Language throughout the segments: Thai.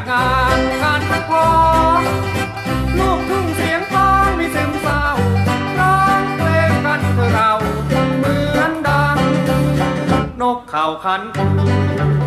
จากงานการพักร้องลูกทุ่งเสียงทองมีซึมเศร้าร้องเพลงกันเพื่อเราเหมือนดัง นกเข่าคันคู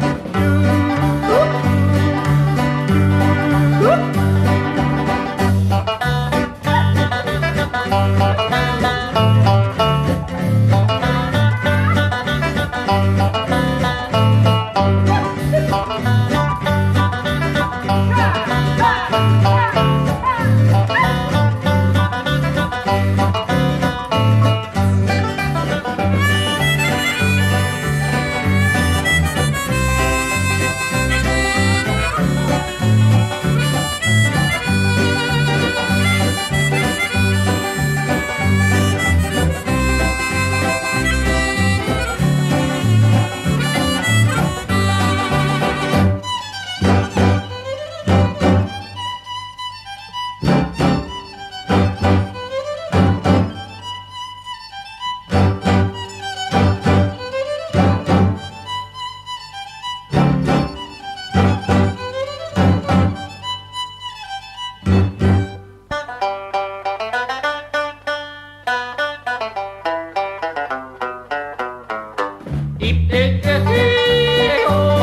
입대해요